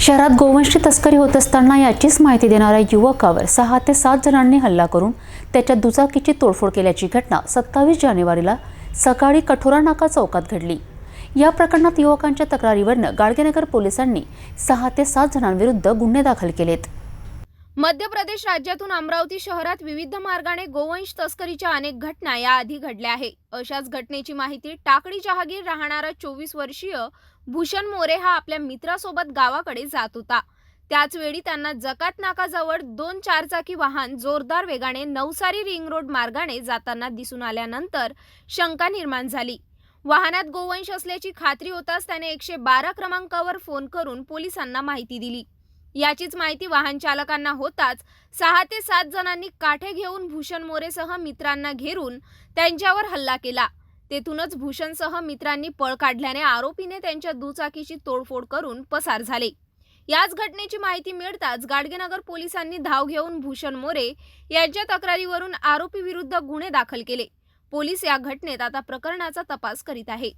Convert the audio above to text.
शहरात गोवंशी तस्करी होत असताना याचीच माहिती देणाऱ्या युवकावर सहा ते सात जणांनी हल्ला करून त्याच्या दुचाकीची तोडफोड केल्याची घटना सत्तावीस जानेवारीला सकाळी कठोरा नाका चौकात घडली. या प्रकरणात युवकांच्या तक्रारीवरनं गाडगेनगर पोलिसांनी सहा ते सात जणांविरुद्ध गुन्हे दाखल केलेत. मध्य प्रदेश राज्यातून अमरावती शहरात विविध मार्गाने गोवंश तस्करीच्या अनेक घटना याआधी घडल्या आहे. अशाच घटनेची माहिती टाकडी जहागीर राहणारा चोवीस वर्षीय भूषण मोरे हा आपल्या मित्रासोबत गावाकडे जात होता. त्याचवेळी त्यांना जकात नाकाजवळ दोन चारचाकी वाहन जोरदार वेगाने नवसारी रिंग रोड मार्गाने जाताना दिसून आल्यानंतर शंका निर्माण झाली. वाहनात गोवंश असल्याची खात्री होताच त्याने एकशे बारा क्रमांकावर फोन करून पोलिसांना माहिती दिली. याचीच माहिती वाहन चालकांना होताच सहा ते सात जणांनी काठे घेऊन भूषण मोरेसह मित्रांना घेरून त्यांच्यावर हल्ला केला. तेथूनच भूषणसह मित्रांनी पळ काढल्याने आरोपीने त्यांच्या दुचाकीची तोडफोड करून पसार झाले. याच घटनेची माहिती मिळताच गाडगेनगर पोलिसांनी धाव घेऊन भूषण मोरे यांच्या तक्रारीवरून आरोपी विरुद्ध गुन्हे दाखल केले. पोलीस या घटनेत आता प्रकरणाचा तपास करीत आहे.